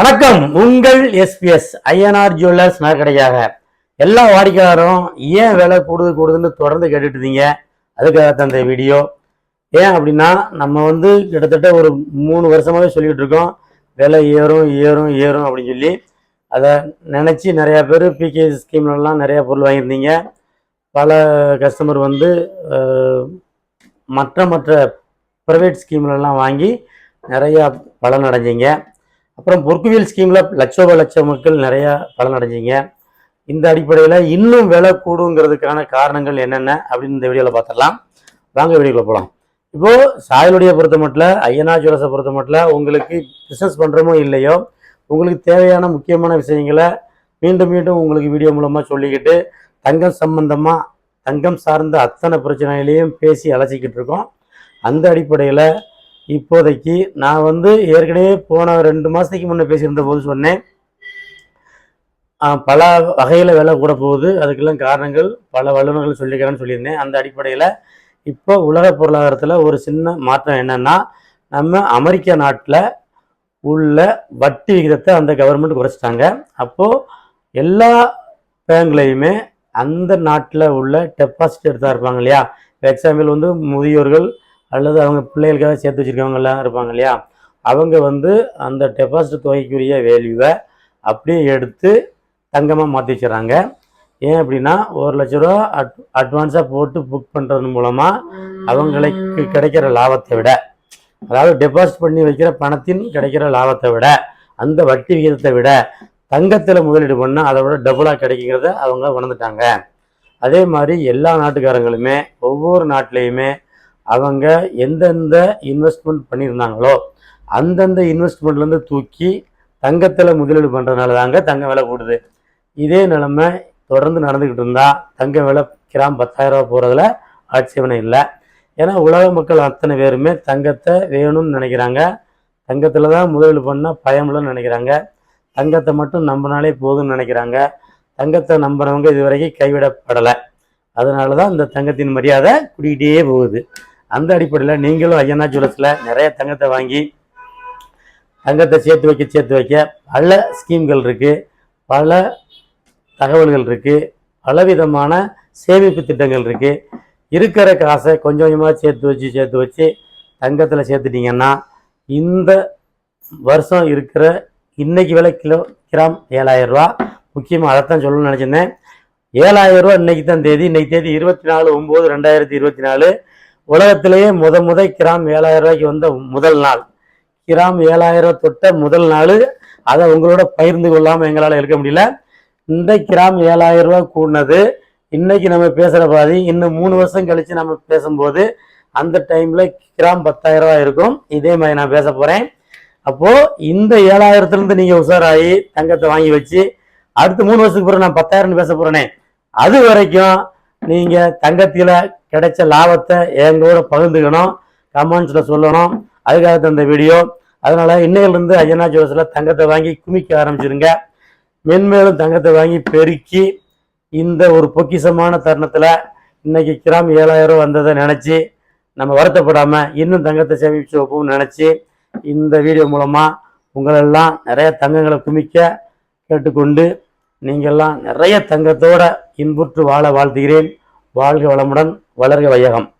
வணக்கம். உங்கள் SBS INR jewellers நகைக்கடையாக எல்லா வாடிக்கையாளரும் ஏன் விலை கூடுது கூடுதுன்னு தொடர்ந்து கேட்டுட்டு இருந்தீங்க. அதுக்காக தான் இந்த வீடியோ. ஏன் அப்படின்னா நம்ம வந்து கிட்டத்தட்ட ஒரு மூணு வருஷமாகவே சொல்லிக்கிட்டு இருக்கோம். விலை ஏறும் ஏறும் ஏறும் அப்படின்னு சொல்லி. அதை நினச்சி நிறையா பேர் பிகே ஸ்கீம்லலாம் நிறையா பொருள் வாங்கியிருந்தீங்க. பல கஸ்டமர் வந்து மற்ற மற்ற ப்ரைவேட் ஸ்கீம்லலாம் வாங்கி நிறையா பலன் அடைஞ்சிங்க அப்புறம் பொற்குவியல் ஸ்கீமில் லட்சோப லட்சம் மக்கள் நிறையா பலன் இந்த அடிப்படையில் இன்னும் விலை கூடுங்கிறதுக்கான காரணங்கள் என்னென்ன அப்படின்னு இந்த வீடியோவில் பார்த்துடலாம். வாங்க வீடியோக்குள்ள போகலாம் இப்போது சாயலுடைய பொறுத்த மட்டும் ஐயனா ஜுவல்ஸை பொறுத்த மட்டும் உங்களுக்கு பிஸ்னஸ் பண்ணுறமோ இல்லையோ உங்களுக்கு தேவையான முக்கியமான விஷயங்களை மீண்டும் மீண்டும் உங்களுக்கு வீடியோ மூலமாக சொல்லிக்கிட்டு தங்கம் சம்பந்தமாக தங்கம் சார்ந்த அத்தனை பிரச்சனைகளையும் பேசி அலசிக்கிட்டு இருக்கோம். அந்த அடிப்படையில் இப்போதைக்கு நான் வந்து ஏற்கனவே போன ரெண்டு மாதத்துக்கு முன்னே பேசியிருந்த போது சொன்னேன். பல வகையில் விலை கூட போகுது. அதுக்கெல்லாம் காரணங்கள் பல வல்லுநர்கள் சொல்லிக்கிறேன்னு சொல்லியிருந்தேன். அந்த அடிப்படையில் இப்போ உலக பொருளாதாரத்தில் ஒரு சின்ன மாற்றம் என்னென்னா நம்ம அமெரிக்க நாட்டில் உள்ள வட்டி விகிதத்தை அந்த கவர்மெண்ட் குறைச்சிட்டாங்க. அப்போது எல்லா பேங்க்லையுமே அந்த நாட்டில் உள்ள டெபாசிட் எடுத்தா இருப்பாங்க இல்லையா? எக்ஸாம்பிள் வந்து முதியோர்கள் அல்லது அவங்க பிள்ளைகளுக்காக சேர்த்து வச்சுருக்கவங்கலாம் இருப்பாங்க இல்லையா? அவங்க வந்து அந்த டெபாசிட் தொகைக்குரிய வேல்யூவை அப்படியே எடுத்து தங்கமாக மாற்றி வச்சுறாங்க ஏன் அப்படின்னா ஒரு லட்ச ரூபா அட் அட்வான்ஸாக போட்டு புக் பண்ணுறது மூலமாக அவங்களுக்கு கிடைக்கிற லாபத்தை விட அதாவது டெபாசிட் பண்ணி வைக்கிற பணத்தின் கிடைக்கிற லாபத்தை விட அந்த வட்டி விகிதத்தை விட தங்கத்தில் முதலீடு பண்ணால் அதை விட டபுளாக கிடைக்குங்கிறத அவங்க உணர்ந்துட்டாங்க. அதே மாதிரி எல்லா நாட்டுக்காரங்களுமே ஒவ்வொரு நாட்டிலையுமே அவங்க எந்தெந்த இன்வெஸ்ட்மெண்ட் பண்ணியிருந்தாங்களோ அந்தந்த இன்வெஸ்ட்மெண்ட்லேருந்து தூக்கி தங்கத்தில் முதலீடு பண்ணுறதுனால தாங்க தங்க விலை கூடுது. இதே நிலமை தொடர்ந்து நடந்துக்கிட்டு இருந்தால் தங்க விலை கிராம் பத்தாயிரம் ரூபா போகிறதுல ஆட்சேபனை இல்லை. ஏன்னா உலக மக்கள் அத்தனை பேருமே தங்கத்தை வேணும்னு நினைக்கிறாங்க. தங்கத்தில் தான் முதலீடு பண்ணால் பயமில்லைன்னு நினைக்கிறாங்க. தங்கத்தை மட்டும் நம்பினாலே போதும்னு நினைக்கிறாங்க. தங்கத்தை நம்புறவங்க இதுவரைக்கும் கைவிடப்படலை. அதனால தான் இந்த தங்கத்தின் மரியாதை கூடிக்கிட்டே போகுது. அந்த அடிப்படையில் நீங்களும் ஐயனா ஜுவல்ஸில் நிறைய தங்கத்தை வாங்கி தங்கத்தை சேர்த்து வைக்க சேர்த்து வைக்க பல ஸ்கீம்கள் இருக்குது பல தகவல்கள் இருக்குது பலவிதமான சேமிப்பு திட்டங்கள் இருக்குது இருக்கிற காசை கொஞ்சம் கொஞ்சமாக சேர்த்து வச்சு சேர்த்து வச்சு தங்கத்தில் சேர்த்துட்டிங்கன்னா இந்த வருஷம் இருக்கிற இன்றைக்கி விலை கிலோ கிராம் ஏழாயிரரூவா ரூபா. முக்கியமாக அதைத்தான் சொல்லணும்னு நினச்சிருந்தேன். ஏழாயிரரூவா ரூபா தான் தேதி. இன்றைக்கி தேதி இருபத்தி நாலு ஒம்பது ரெண்டாயிரத்தி இருபத்தி நாலு. உலகத்திலேயே முத முத கிராம் ஏழாயிரம் ரூபாய்க்கு வந்த முதல் நாள். கிராம் ஏழாயிரம் தொட்ட முதல் நாள் அதை உங்களோட பகிர்ந்து கொள்ளாமல் எங்களால் இருக்க முடியல. இந்த கிராம் ஏழாயிரம் ரூபா கூடினது இன்னைக்கு நம்ம பேசுகிற பாதி இன்னும் மூணு வருஷம் கழித்து நம்ம பேசும்போது அந்த டைமில் கிராம் பத்தாயிரம் ரூபா இருக்கும். இதே மாதிரி நான் பேச போகிறேன் அப்போது இந்த ஏழாயிரத்துலேருந்து நீங்கள் உஷாராகி தங்கத்தை வாங்கி வச்சு அடுத்த மூணு வருஷத்துக்கு பிறகு நான் பத்தாயிரம்னு பேச போகிறேனே அது வரைக்கும் நீங்கள் தங்கத்தில் கிடைச்ச லாபத்தை எங்களோட பகிர்ந்துக்கணும் கமெண்ட்ஸில் சொல்லணும். அதுக்காக தந்த வீடியோ அதனால இன்னையிலிருந்து ஐயனா ஜோசில் தங்கத்தை வாங்கி குமிக்க ஆரம்பிச்சிருங்க. மென்மேலும் தங்கத்தை வாங்கி பெருக்கி இந்த ஒரு பொக்கிஷமான தருணத்தில் இன்னைக்கு கிராம் ஏழாயிரம் ரூபா வந்ததை நினச்சி நம்ம வருத்தப்படாமல் இன்னும் தங்கத்தை சேமிச்சு வைப்போம்னு நினச்சி இந்த வீடியோ மூலமாக உங்களெல்லாம் நிறைய தங்கங்களை குமிக்க கேட்டுக்கொண்டு நீங்கள்லாம் நிறைய தங்கத்தோட இன்புற்று வாழ வாழ்த்துகிறேன். வாழ்க வளமுடன் வளர்க வையகம்.